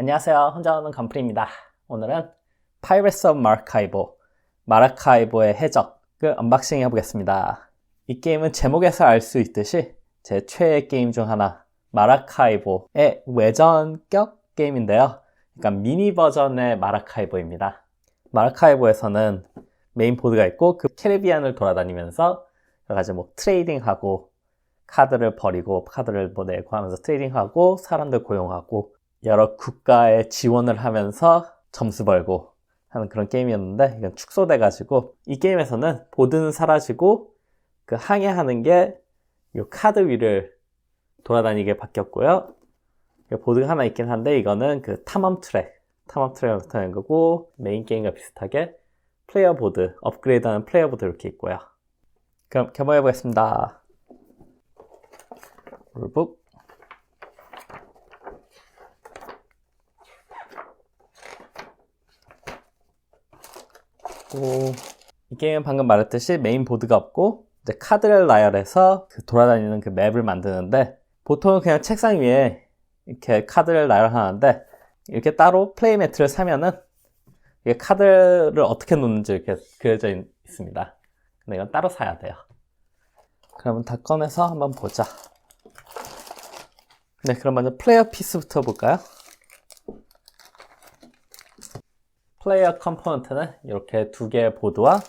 안녕하세요. 혼자 오는 간풀이입니다. 오늘은 Pirates of Maracaibo, 마라카이보의 해적을 언박싱 해보겠습니다. 이 게임은 제목에서 알 수 있듯이 제 최애 게임 중 하나, 마라카이보의 외전격 게임인데요. 그러니까 미니 버전의 마라카이보입니다. 마라카이보에서는 메인 보드가 있고 그 캐리비안을 돌아다니면서 여러 가지 뭐 트레이딩하고 카드를 버리고 카드를 뭐 내고 하면서 트레이딩하고 사람들 고용하고 여러 국가에 지원을 하면서 점수 벌고 하는 그런 게임이었는데 이건 축소돼 가지고 이 게임에서는 보드는 사라지고 그 항해하는 게 이 카드 위를 돌아다니게 바뀌었고요. 보드가 하나 있긴 한데 이거는 그 탐험 트랙 탐험 트랙을 나타낸 거고 메인 게임과 비슷하게 플레이어 보드 업그레이드하는 플레이어 보드 이렇게 있고요. 그럼 개봉해 보겠습니다. 룰북 이 게임은 방금 말했듯이 메인 보드가 없고 이제 카드를 나열해서 그 돌아다니는 그 맵을 만드는데 보통은 그냥 책상 위에 이렇게 카드를 나열하는데 이렇게 따로 플레이 매트를 사면은 이게 카드를 어떻게 놓는지 이렇게 그려져 있, 있습니다. 근데 이건 따로 사야 돼요. 그러면 다 꺼내서 한번 보자. 네, 그럼 먼저 플레이어 피스부터 볼까요? 플레이어 컴포넌트는 이렇게 두 개의 보드와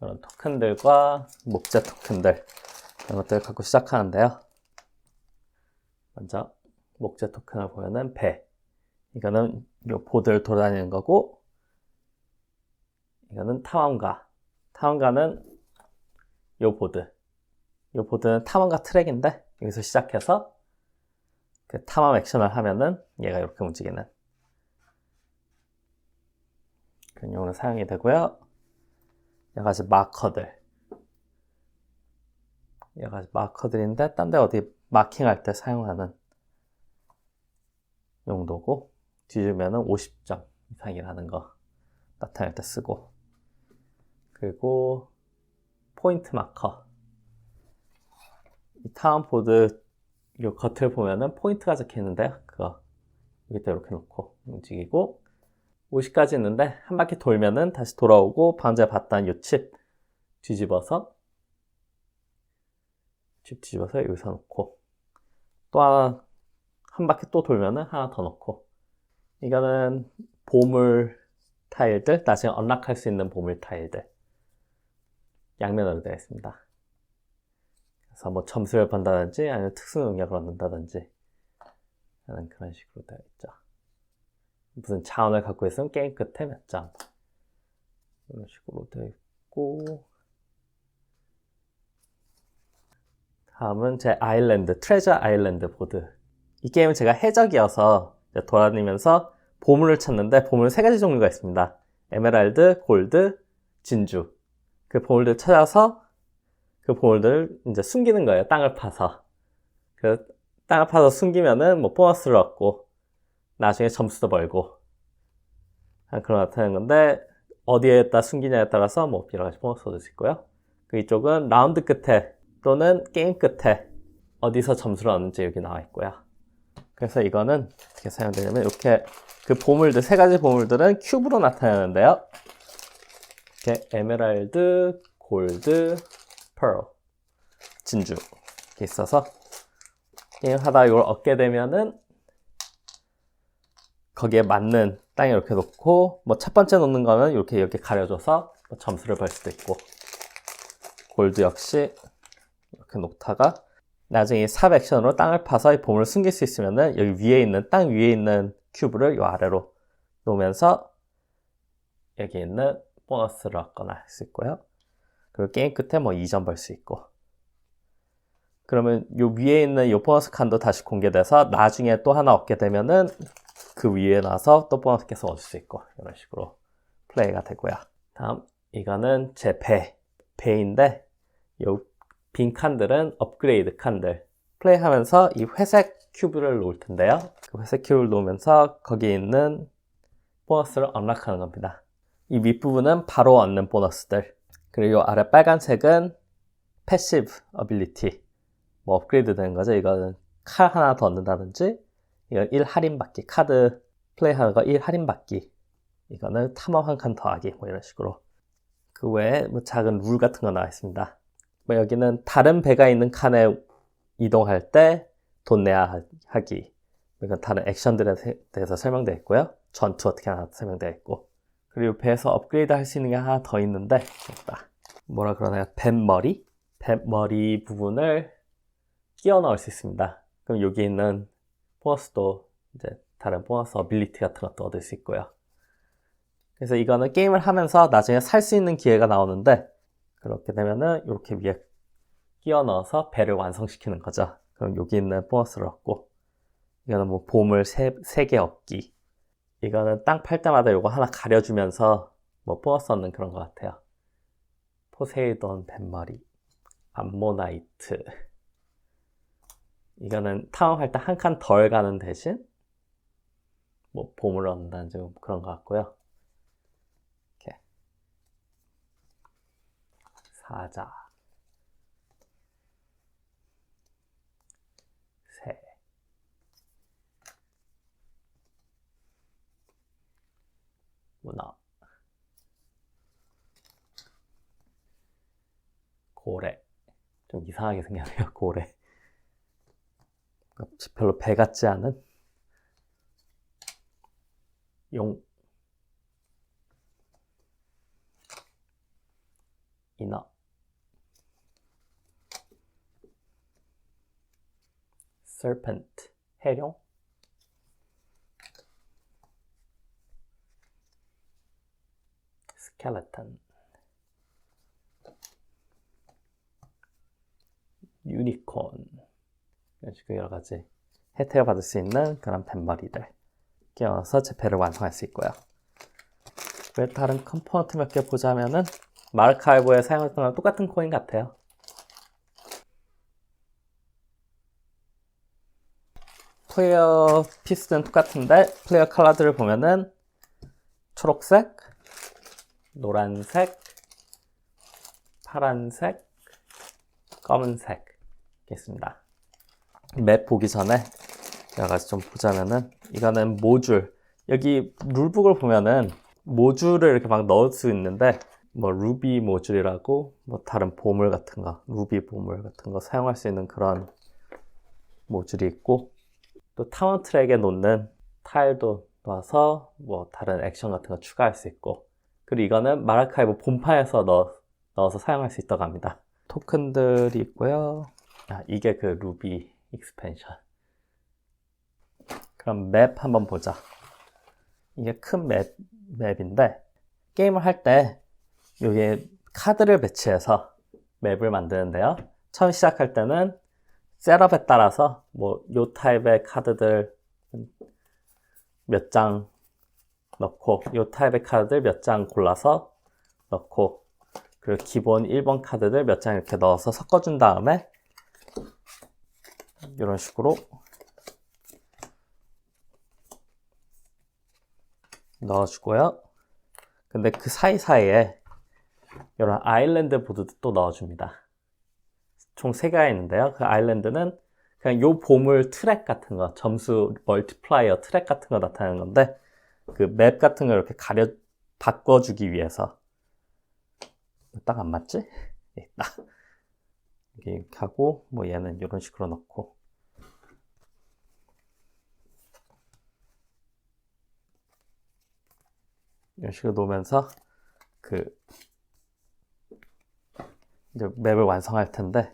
이런 토큰들과 목재 토큰들 이런 것들을 갖고 시작하는데요. 먼저 목재 토큰을 보면은 배. 이거는 이 보드를 돌아다니는 거고 이거는 탐험가. 탐험가는 이 보드. 이 보드는 탐험가 트랙인데 여기서 시작해서 그 탐험 액션을 하면은 얘가 이렇게 움직이는 그런 용으로 사용이 되고요. 여러 가지 마커들. 여러 가지 마커들인데 딴 데 어디 마킹할 때 사용하는 용도고 뒤집으면 50점 이상이라는 거 나타낼 때 쓰고. 그리고 포인트 마커. 이 타운보드 이 겉을 보면은 포인트가 적혀 있는데요. 그거. 여기다 이렇게 놓고 움직이고 50까지 있는데 한 바퀴 돌면은 다시 돌아오고 방금 봤던 이 칩 뒤집어서 칩 뒤집어서 여기서 놓고 또 하나 한 바퀴 또 돌면은 하나 더 넣고. 이거는 보물 타일들 나중에 언락할 수 있는 보물 타일들. 양면으로 되어 있습니다. 그래서 뭐 점수를 번다든지 아니면 특수 능력을 얻는다든지 하는 그런 식으로 되어 있죠 무슨 자원을 갖고 있으면 게임 끝에 몇 점 이런 식으로 되어 있고 다음은 제 아일랜드 트레저 아일랜드 보드 이 게임은 제가 해적이어서 돌아다니면서 보물을 찾는데 보물 세 가지 종류가 있습니다. 에메랄드, 골드, 진주. 그 보물들 찾아서 그 보물들을 이제 숨기는 거예요. 땅을 파서. 그 땅을 파서 숨기면은 뭐 보너스를 얻고 나중에 점수도 벌고 그런 나타나는 건데 어디에다 숨기냐에 따라서 뭐 여러 가지 수 있고요. 그 이쪽은 라운드 끝에 또는 게임 끝에 어디서 점수를 얻는지 여기 나와 있고요. 그래서 이거는 어떻게 사용되냐면 이렇게 그 보물들 세 가지 보물들은 큐브로 나타나는데요. 이렇게 에메랄드, 골드, 펄, 진주 이렇게 있어서 게임 하다 이걸 얻게 되면은 거기에 맞는 땅에 이렇게 놓고 뭐 첫 번째 놓는 거는 이렇게 이렇게 가려줘서 뭐 점수를 벌 수도 있고 골드 역시 이렇게 놓다가 나중에 삽 액션으로 땅을 파서 이 보물을 숨길 수 있으면은 여기 위에 있는 땅 위에 있는 큐브를 이 아래로 놓으면서 여기 있는 보너스를 얻거나 할 수 있고요. 그리고 게임 끝에 뭐 2점 벌 수 있고 그러면 요 위에 있는 요 보너스 칸도 다시 공개돼서 나중에 또 하나 얻게 되면은 그 위에 나서 또 보너스 계속 얻을 수 있고 이런 식으로 플레이가 되고요. 다음 이거는 제 배, 배인데 요 빈 칸들은 업그레이드 칸들 플레이하면서 이 회색 큐브를 놓을 텐데요. 그 회색 큐브를 놓으면서 거기에 있는 보너스를 언락하는 겁니다. 이 윗부분은 바로 얻는 보너스들 그리고 아래 빨간색은 패시브 어빌리티 뭐 업그레이드 되는 거죠. 이거는 칼 하나 더 얻는다든지 이건 1 할인 받기. 카드 플레이하는 거1 할인 받기. 이거는 탐험 한 칸 더하기. 뭐 이런 식으로. 그 외에 뭐 작은 룰 같은 거 나와 있습니다. 뭐 여기는 다른 배가 있는 칸에 이동할 때 돈 내야 하기. 이건 다른 액션들에 대해서 설명되어 있고요. 전투 어떻게 하나 설명되어 있고. 그리고 배에서 업그레이드 할 수 있는 게 하나 더 있는데. 뭐라 그러나요? 뱀머리? 뱀머리 부분을 끼워 넣을 수 있습니다. 그럼 여기 있는 보너스도 이제 다른 보너스 어빌리티 같은 것도 얻을 수 있고요. 그래서 이거는 게임을 하면서 나중에 살 수 있는 기회가 나오는데 그렇게 되면은 이렇게 위에 끼워 넣어서 배를 완성시키는 거죠. 그럼 여기 있는 보너스를 얻고 이거는 뭐 보물 3개 얻기 이거는 땅 팔 때마다 이거 하나 가려주면서 뭐 보너스 얻는 그런 것 같아요. 포세이돈 뱃머리 암모나이트 이거는 탐험할 때 한 칸 덜 가는 대신 뭐 보물 얻는다는 좀 그런 것 같고요. 이렇게. 사자. 새 문어. 고래. 좀 이상하게 생겼네요 고래 별로 배 같지 않은 용. 인어 serpent. 해룡. skeleton. 유니콘 이런 여러 가지 혜택을 받을 수 있는 그런 뱃머리들 끼워서 제패를 완성할 수 있고요. 왜 다른 컴포넌트 몇 개 보자면은 마르카이브에 사용했던 거랑 똑같은 코인 같아요. 플레이어 피스는 똑같은데 플레이어 컬러들을 보면은 초록색, 노란색, 파란색, 검은색 있습니다. 맵 보기 전에 여러 가지 좀 보자면은 이거는 모듈. 여기 룰북을 보면은 모듈을 이렇게 막 넣을 수 있는데 뭐 루비 모듈이라고 뭐 다른 보물 같은 거 루비 보물 같은 거 사용할 수 있는 그런 모듈이 있고 또 타운 트랙에 놓는 타일도 넣어서 뭐 다른 액션 같은 거 추가할 수 있고 그리고 이거는 마라카이브 본판에서 넣어, 넣어서 사용할 수 있다고 합니다. 토큰들이 있고요. 아, 이게 그 루비 익스펜션 그럼 맵 한번 보자. 이게 큰 맵, 맵인데 게임을 할 때 여기에 카드를 배치해서 맵을 만드는데요. 처음 시작할 때는 셋업에 따라서 뭐 요 타입의 카드들 몇 장 넣고 요 타입의 카드들 몇 장 골라서 넣고 그리고 기본 1번 카드들 몇 장 이렇게 넣어서 섞어준 다음에 이런 식으로 넣어주고요. 근데 그 사이사이에 이런 아일랜드 보드도 또 넣어줍니다. 총 3개가 있는데요. 그 아일랜드는 그냥 요 보물 트랙 같은 거, 점수 멀티플라이어 트랙 같은 거 나타내는 건데 그 맵 같은 거 이렇게 가려 바꿔주기 위해서 딱 안 맞지? 딱 이렇게 하고 뭐 얘는 이런 식으로 넣고 이런 식으로 놓으면서 그 이제 맵을 완성할 텐데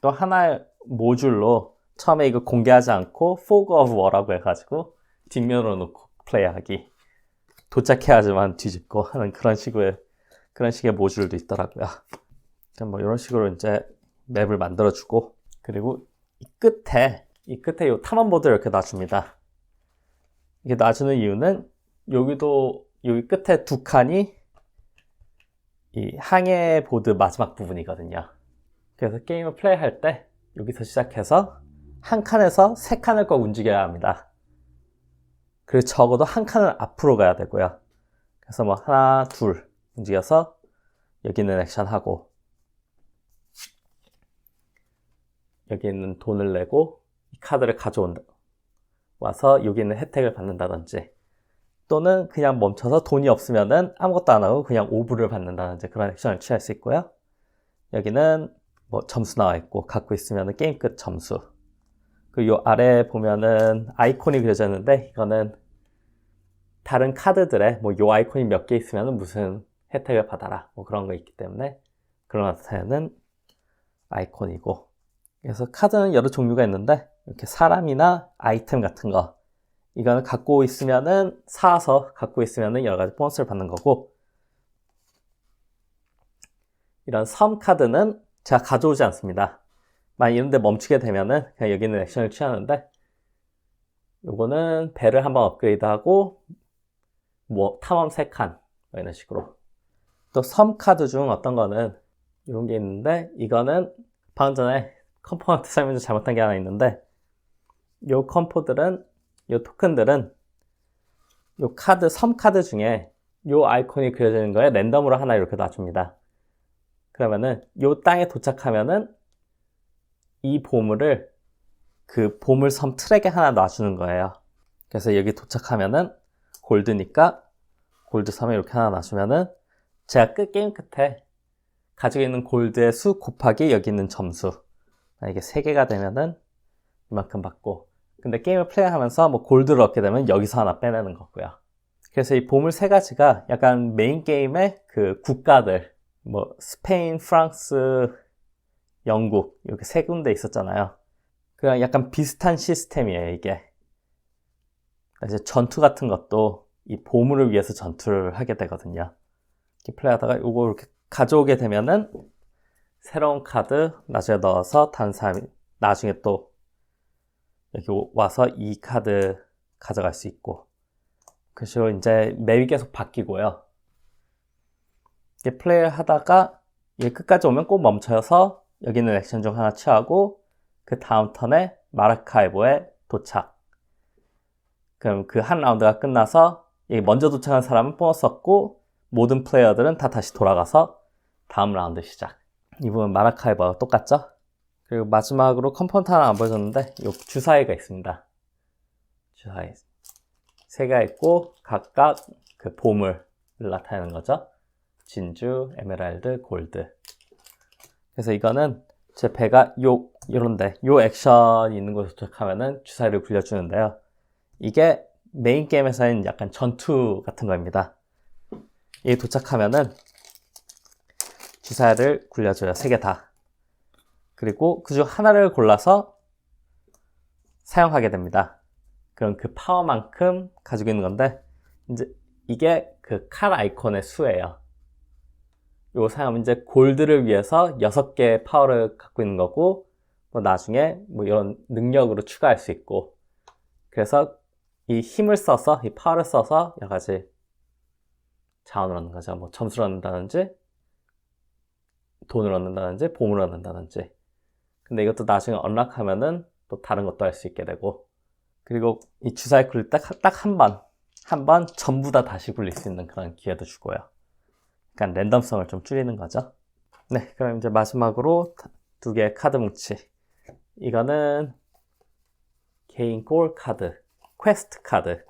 또 하나의 모듈로 처음에 이거 공개하지 않고 Fog of War라고 해가지고 뒷면으로 놓고 플레이하기 도착해야지만 뒤집고 하는 그런 식의 그런 식의 모듈도 있더라고요. 뭐 이런 식으로 이제 맵을 만들어주고 그리고 이 끝에 이 끝에 이 탐험 보드를 이렇게 놔줍니다. 이게 놔주는 이유는 여기도 여기 끝에 두 칸이 이 항해 보드 마지막 부분이거든요. 그래서 게임을 플레이할 때 여기서 시작해서 한 칸에서 세 칸을 꼭 움직여야 합니다. 그리고 적어도 한 칸을 앞으로 가야 되고요. 그래서 뭐 하나, 둘 움직여서 여기 있는 액션 하고 여기 있는 돈을 내고 카드를 가져온다. 와서 여기 있는 혜택을 받는다든지 또는 그냥 멈춰서 돈이 없으면은 아무것도 안 하고 그냥 오브를 받는다든지 그런 액션을 취할 수 있고요. 여기는 뭐 점수 나와 있고 갖고 있으면은 게임 끝 점수. 그리고 요 아래 보면은 아이콘이 그려져 있는데 이거는 다른 카드들에 뭐요 아이콘이 몇 개 있으면은 무슨 혜택을 받아라 뭐 그런 거 있기 때문에 그런 나타내는 아이콘이고 그래서 카드는 여러 종류가 있는데 이렇게 사람이나 아이템 같은 거 이거는 갖고 있으면은 사서 갖고 있으면은 여러 가지 보너스를 받는 거고 이런 섬 카드는 제가 가져오지 않습니다. 만약 이런 데 멈추게 되면은 그냥 여기 있는 액션을 취하는데 요거는 배를 한번 업그레이드하고 뭐 탐험 3칸 뭐 이런 식으로 또 섬 카드 중 어떤 거는 이런 게 있는데 이거는 방금 전에 컴포넌트 설명 중 잘못한 게 하나 있는데 요 컴포들은 요 토큰들은 요 카드 섬 카드 중에 요 아이콘이 그려져 있는 거에 랜덤으로 하나 이렇게 놔줍니다. 그러면은 요 땅에 도착하면은 이 보물을 그 보물 섬 트랙에 하나 놔주는 거예요. 그래서 여기 도착하면은 골드니까 골드 섬에 이렇게 하나 놔주면은 제가 끝 게임 끝에 가지고 있는 골드의 수 곱하기 여기 있는 점수 이게 3개가 되면은 이만큼 받고 근데 게임을 플레이하면서 뭐 골드를 얻게 되면 여기서 하나 빼내는 거고요. 그래서 이 보물 세 가지가 약간 메인 게임의 그 국가들 뭐 스페인, 프랑스, 영국 이렇게 세 군데 있었잖아요. 그냥 약간 비슷한 시스템이에요 이게. 이제 전투 같은 것도 이 보물을 위해서 전투를 하게 되거든요. 이렇게 플레이하다가 이거 이렇게 가져오게 되면은 새로운 카드 나중에 넣어서 다른 사람이 나중에 또 여기 와서 이 카드 가져갈 수 있고 그 식으로 이제 맵이 계속 바뀌고요. 이렇게 플레이를 하다가 이 끝까지 오면 꼭 멈춰서 여기 있는 액션 중 하나 취하고 그 다음 턴에 마라카이보에 도착. 그럼 그 한 라운드가 끝나서 먼저 도착한 사람은 보너스 얻고 모든 플레이어들은 다 다시 돌아가서 다음 라운드 시작. 이 부분 마라카이버와 똑같죠? 그리고 마지막으로 컴포넌트 하나 안 보여줬는데 이 주사위가 있습니다. 주사위 세 개가 있고 각각 그 보물을 나타내는 거죠. 진주, 에메랄드, 골드. 그래서 이거는 제 배가 요 요런데 요 액션 있는 곳에 도착하면은 주사위를 굴려주는데요. 이게 메인 게임에서는 약간 전투 같은 겁니다. 이 도착하면은 주사위를 굴려줘요. 세 개 다. 그리고 그 중 하나를 골라서 사용하게 됩니다. 그럼 그 파워만큼 가지고 있는 건데, 이제 이게 그 칼 아이콘의 수예요. 이거 사용하면 이제 골드를 위해서 6개의 파워를 갖고 있는 거고, 뭐 나중에 뭐 이런 능력으로 추가할 수 있고, 그래서 이 힘을 써서, 이 파워를 써서 여러 가지 자원을 얻는 거죠. 뭐 점수를 얻는다든지, 돈을 얻는다든지 보물을 얻는다든지 근데 이것도 나중에 언락하면은 또 다른 것도 할 수 있게 되고 그리고 이 주사위 굴릴 때딱 한 번, 한 번 전부 다 다시 굴릴 수 있는 그런 기회도 주고요. 약간 랜덤성을 좀 줄이는 거죠. 네, 그럼 이제 마지막으로 두 개의 카드 뭉치. 이거는 개인 골 카드, 퀘스트 카드.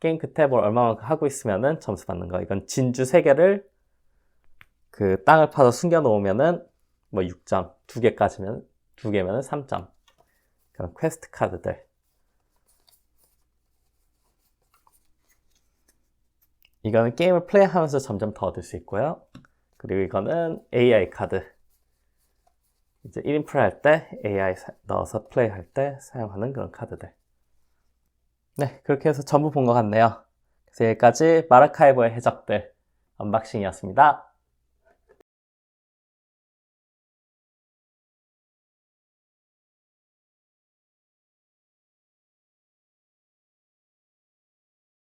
게임 끝에 뭘 얼마만큼 하고 있으면은 점수 받는 거. 이건 진주 3개를 그 땅을 파서 숨겨 놓으면은 뭐 6점, 두 개까지면 두 개면은 3점. 그런 퀘스트 카드들. 이거는 게임을 플레이하면서 점점 더 얻을 수 있고요. 그리고 이거는 AI 카드. 이제 1인 플레이 할때 AI 넣어서 플레이 할 때 사용하는 그런 카드들. 네, 그렇게 해서 전부 본 것 같네요. 그래서 여기까지 마라카이버의 해적들 언박싱이었습니다.